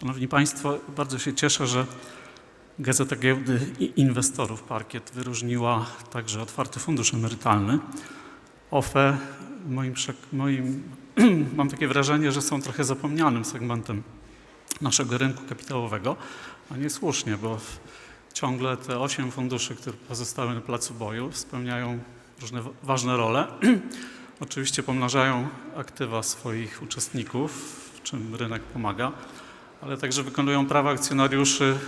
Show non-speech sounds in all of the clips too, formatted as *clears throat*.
Szanowni Państwo, bardzo się cieszę, że Gazeta Giełdy Inwestorów Parkiet wyróżniła także otwarty fundusz emerytalny. OFE, moim, moim, *clears throat* mam takie wrażenie, że są trochę zapomnianym segmentem naszego rynku kapitałowego, a niesłusznie, bo w- ciągle te osiem funduszy, które pozostały na placu boju, spełniają różne wa- ważne role. *clears throat* Oczywiście pomnażają aktywa swoich uczestników, w czym rynek pomaga, ale także wykonują prawa akcjonariuszy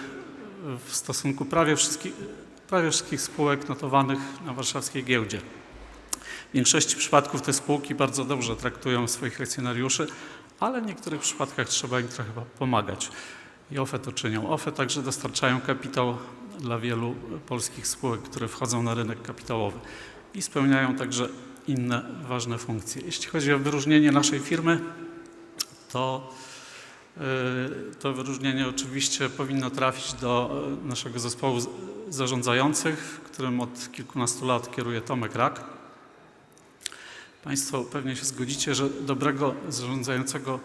w stosunku prawie wszystkich, prawie wszystkich spółek notowanych na warszawskiej giełdzie. W większości przypadków te spółki bardzo dobrze traktują swoich akcjonariuszy, ale w niektórych przypadkach trzeba im trochę pomagać. I OFE to czynią. OFE także dostarczają kapitał dla wielu polskich spółek, które wchodzą na rynek kapitałowy i spełniają także inne ważne funkcje. Jeśli chodzi o wyróżnienie naszej firmy, to to wyróżnienie oczywiście powinno trafić do y, naszego zespołu zarządzających, którym od kilkunastu lat kieruje Tomek Rak. Państwo pewnie się zgodzicie, że dobrego zarządzającego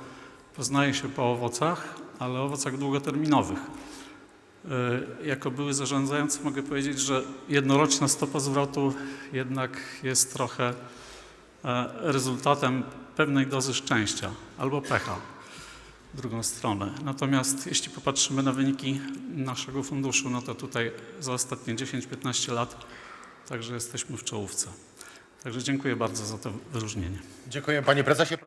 poznaje się po owocach, ale owocach długoterminowych. Y, Jako były zarządzający mogę powiedzieć, że jednoroczna stopa zwrotu jednak jest trochę e, rezultatem pewnej dozy szczęścia albo pecha drugą stronę. Natomiast jeśli popatrzymy na wyniki naszego funduszu, no to tutaj za ostatnie 10-15 lat także jesteśmy w czołówce. Także dziękuję bardzo za to wyróżnienie. Dziękuję panie prezesie.